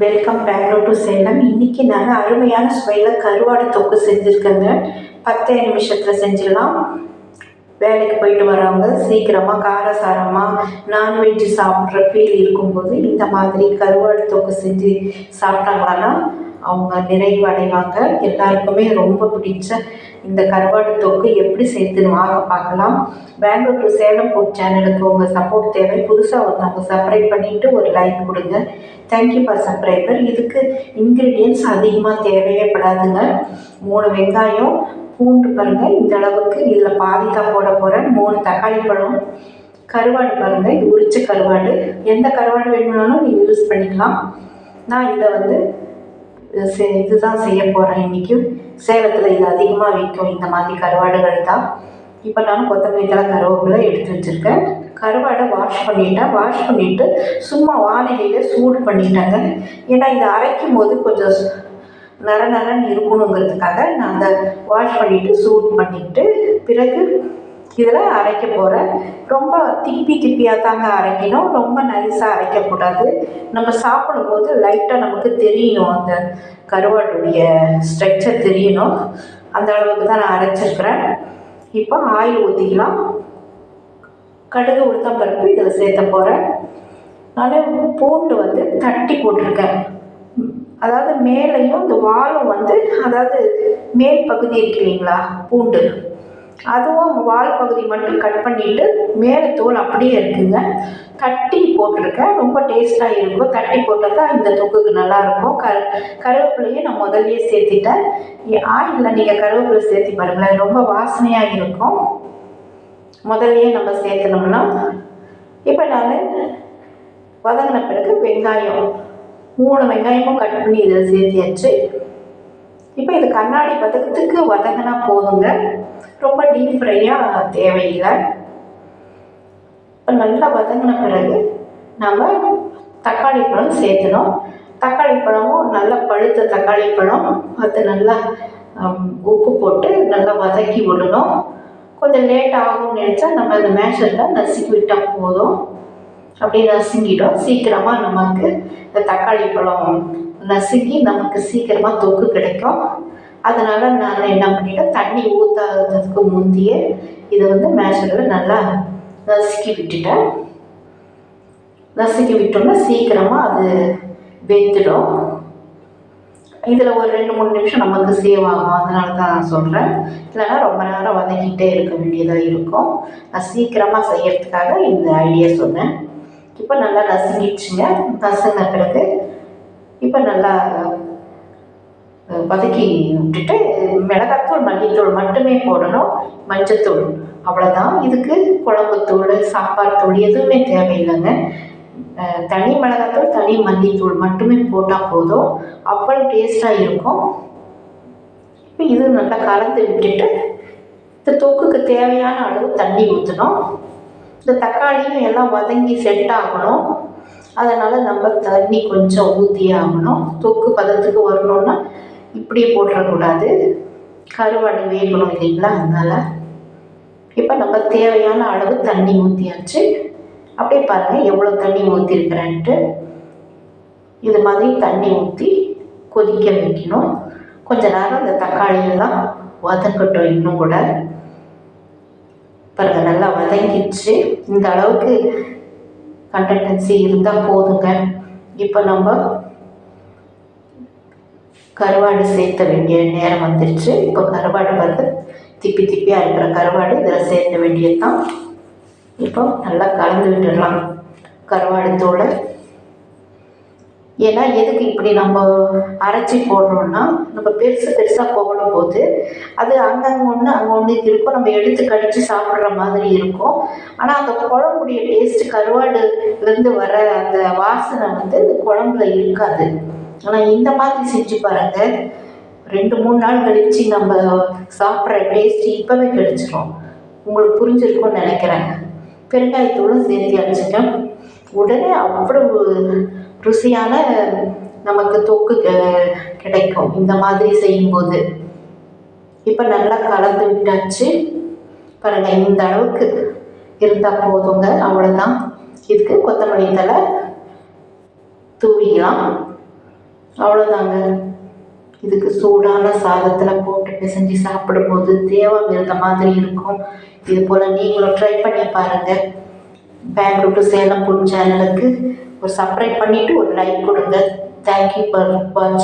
Welcome Bangalore to Salem இன்னைக்கு நான் அருமையான சுவையில் கருவாடு தொக்கு செஞ்சுருக்கேங்க. பத்தே நிமிஷத்தில் செஞ்சிடலாம். வேலைக்கு போயிட்டு வரவங்க சீக்கிரமாக காரசாரமாக நான்வெஜ் சாப்பிட்ற ஃபீல் இருக்கும்போது இந்த மாதிரி கருவாடு தொக்கு செஞ்சு சாப்பிட்டாங்கன்னா அவங்க நிறைவடைவாங்க. எல்லாருக்குமே ரொம்ப பிடிச்ச இந்த கருவாடு தொக்கு எப்படி சேர்த்துன்னு வாங்க பார்க்கலாம். பெங்களூர் டு சேலம் ஃபுட் சேனலுக்கு உங்கள் சப்போர்ட் தேவை. புதுசாக வந்தவங்க சப்ரைப் பண்ணிவிட்டு ஒரு லைக் கொடுங்க. தேங்க்யூ ஃபார் சப்ரைபர் இதுக்கு இன்க்ரீடியன்ஸ் அதிகமாக தேவையே படாதுங்க. மூணு வெங்காயம் பூண்டு பாருங்கள் இந்த அளவுக்கு இதில் பாதி தான் போட போகிறேன் மூணு தக்காளி பழம் கருவாடு பாருங்கள் இது உரிச்ச கருவாடு. எந்த கருவாடு வேணும்னாலும் நீங்கள் யூஸ் பண்ணிக்கலாம். நான் இதை வந்து இதுதான் செய்ய போகிறேன் இன்றைக்கி சேலத்தில் இது அதிகமாக விற்கும் இந்த மாதிரி கருவாடுகள் தான். இப்போ நான் கொத்தமல்லி தலை கருவேப்பிலை எடுத்து வச்சுருக்கேன். கருவாடை வாஷ் பண்ணிட்டேன் வாஷ் பண்ணிவிட்டு சும்மா வானிலையில் சூடு பண்ணிட்டேங்க. ஏன்னா இதை அரைக்கும் போது கொஞ்சம் நர நரன்னு இருக்கணுங்கிறதுக்காக நான் அதை வாஷ் பண்ணிவிட்டு சூடு பண்ணிவிட்டு பிறகு இதில் அரைக்க போகிறேன். ரொம்ப திப்பி திப்பியாக தாங்க அரைக்கணும். ரொம்ப நைஸாக அரைக்கக்கூடாது. நம்ம சாப்பிடும்போது லைட்டாக நமக்கு தெரியணும். அந்த கருவாட்டுடைய ஸ்ட்ரக்சர் தெரியணும். அந்த அளவுக்கு தான் நான் அரைச்சிருக்கிறேன். இப்போ ஆயில் ஊற்றிக்கலாம். கடுகு உளுத்தம் பருப்பு இதில் சேர்த்த போகிறேன். அதனால் பூண்டு வந்து தட்டி போட்டிருக்கேன். அதாவது மேலையும் இந்த வாலும் வந்து அதாவது மேல் பகுதி இருக்கு இல்லைங்களா பூண்டு. அதுவும் வால் பகுதி மட்டும் கட் பண்ணிட்டு மேலே தோல் அப்படியே இருக்குங்க. தட்டி போட்டிருக்கேன். ரொம்ப டேஸ்ட்டாக இருக்கும். தட்டி போட்டால் தான் இந்த தொக்குக்கு நல்லாயிருக்கும். கரு கருவேப்பிலையை நான் முதல்லையே சேர்த்திட்டேன். ஆயிலில் நீங்கள் கருவேப்பிலை சேர்த்தி பாருங்களேன். ரொம்ப வாசனையாக இருக்கும். முதல்லையே நம்ம சேர்க்கணும்னா இப்போ நான் வதங்கின பிறகு வெங்காயம் மூணு வெங்காயமும் கட் பண்ணி இதில் சேர்த்தியாச்சு. இப்போ இது கண்ணாடி பதக்கத்துக்கு வதங்கினா போதுங்க. ரொம்ப டீப் ஃப்ரையாக தேவையில்லை. இப்போ நல்லா வதங்கின பிறகு நம்ம தக்காளி பழம் சேர்த்தணும் தக்காளி பழமும் நல்லா பழுத்த தக்காளி பழம் அது நல்லா உப்பு போட்டு நல்லா வதக்கி விடணும். கொஞ்சம் லேட் ஆகும்னு நினச்சா நம்ம அந்த மேஷரில் நசுக்கி விட்டால் போதும். அப்படியே நசுங்கிடும். சீக்கிரமாக நமக்கு இந்த தக்காளி பழம் நசுங்கி நமக்கு சீக்கிரமாக தொக்கு கிடைக்கும். அதனால் நான் என்ன பண்ணிட்டேன் தண்ணி ஊற்றாததுக்கு முந்தையே இதை வந்து மேஷரில் நல்லா நசுக்கி விட்டுட்டேன் நசுக்கி விட்டோம்னா சீக்கிரமாக அது வெந்துடும். இதில் ஒரு ரெண்டு மூணு நிமிஷம் நமக்கு சேவ் ஆகும். அதனால தான் நான் சொல்கிறேன் இல்லைன்னா ரொம்ப நேரம் வதக்கிட்டே இருக்க வேண்டியதாக இருக்கும். நான் சீக்கிரமாக செய்யறதுக்காக இந்த ஐடியா சொன்னேன். இப்போ நல்லா நசுங்கிடுச்சுங்க. நசுங்கின பிறகு இப்போ நல்லா வதக்கி விட்டுட்டு மிளகாத்தூள் மல்லித்தூள் மட்டுமே போடணும். மஞ்சத்தூள் அவ்வளோதான் இதுக்கு குழம்புத்தூள் சாம்பார் தூள் எதுவுமே தேவையில்லைங்க. தனி மிளகாத்தூள் தனி மல்லித்தூள் மட்டுமே போட்டால் போதும். அவ்வளோ டேஸ்ட்டாக இருக்கும். இப்போ இது நல்லா கலந்து விட்டுட்டு இந்த தொக்குக்கு தேவையான அளவு தண்ணி ஊற்றணும் இந்த தக்காளியும் எல்லாம் வதங்கி செட் ஆகணும். அதனால் நம்ம தண்ணி கொஞ்சம் ஊற்றியே ஆகணும். தொக்கு பதத்துக்கு வரணும்னா இப்படியே போட்டுறக்கூடாது கருவாடு வேகணும் இல்லைங்களா? அதனால் இப்போ நம்ம தேவையான அளவு தண்ணி ஊற்றியாச்சு அப்படியே பாருங்கள் எவ்வளோ தண்ணி ஊற்றிருக்கிறேன்ட்டு இது மாதிரி தண்ணி ஊற்றி கொதிக்க வைக்கணும். கொஞ்ச நேரம் இந்த தக்காளியெல்லாம் வதக்கட்டும் இன்னும் கூட. பாருங்க நல்லா வதங்கிடுச்சு. இந்த அளவுக்கு கண்டன்டன்சி இருந்தால் போதுங்க. இப்போ நம்ம கருவாடு சேர்த்த வேண்டிய நேரம் வந்துடுச்சு இப்போ கருவாடு வந்து திப்பி திப்பியாக இருக்கிற கருவாடு. இதில் சேர்த்த வேண்டியது தான் இப்போ நல்லா கலந்து விட்டுடலாம். கருவாடு தூளை ஏன்னா எதுக்கு இப்படி நம்ம அரைச்சி போடுறோம்னா நம்ம பெருசு பெருசாக போகணும் போது அது அங்கங்கே ஒன்று அங்கே ஒன்று இருக்கும். நம்ம எடுத்து கடித்து சாப்பிட்ற மாதிரி இருக்கும். ஆனால் அந்த குழம்புடைய டேஸ்ட் கருவாடுலேருந்து வர அந்த வாசனை வந்து இந்த குழம்புல இருக்காது. ஆனால் இந்த மாதிரி செஞ்சு பாருங்கள் ரெண்டு மூணு நாள் கழித்து நம்ம சாப்பிட்ற டேஸ்ட் இப்போவே கிடைச்சிரும். உங்களுக்கு புரிஞ்சிருக்கும்னு நினைக்கிறேன். பெருங்காயத்தூளும் சேர்த்து அடிச்சுட்டேன் உடனே அவ்வளவு ருசியான நமக்கு தொக்கு கிடைக்கும். இந்த மாதிரி செய்யும்போது. இப்போ நல்லா கலந்து விட்டாச்சு. பாருங்க இந்த அளவுக்கு இருந்தால் போதுங்க. அவ்வளோதான் இதுக்கு கொத்தமல்லி தழை தூவிக்கலாம். அவ்வளோதாங்க இதுக்கு சூடான சாதத்தில் போட்டு பிசைஞ்சு சாப்பிடும்போது தேவாமிருந்த மாதிரி இருக்கும். இது போல் நீங்களும் ட்ரை பண்ணி பாருங்கள் பெங்களூர் டு சேலம் ஃபுட் சேனலுக்கு ஒரு சப்ஸ்கிரைப் பண்ணிவிட்டு ஒரு லைக் கொடுங்க. தேங்க்யூ ஃபார் வாட்சிங்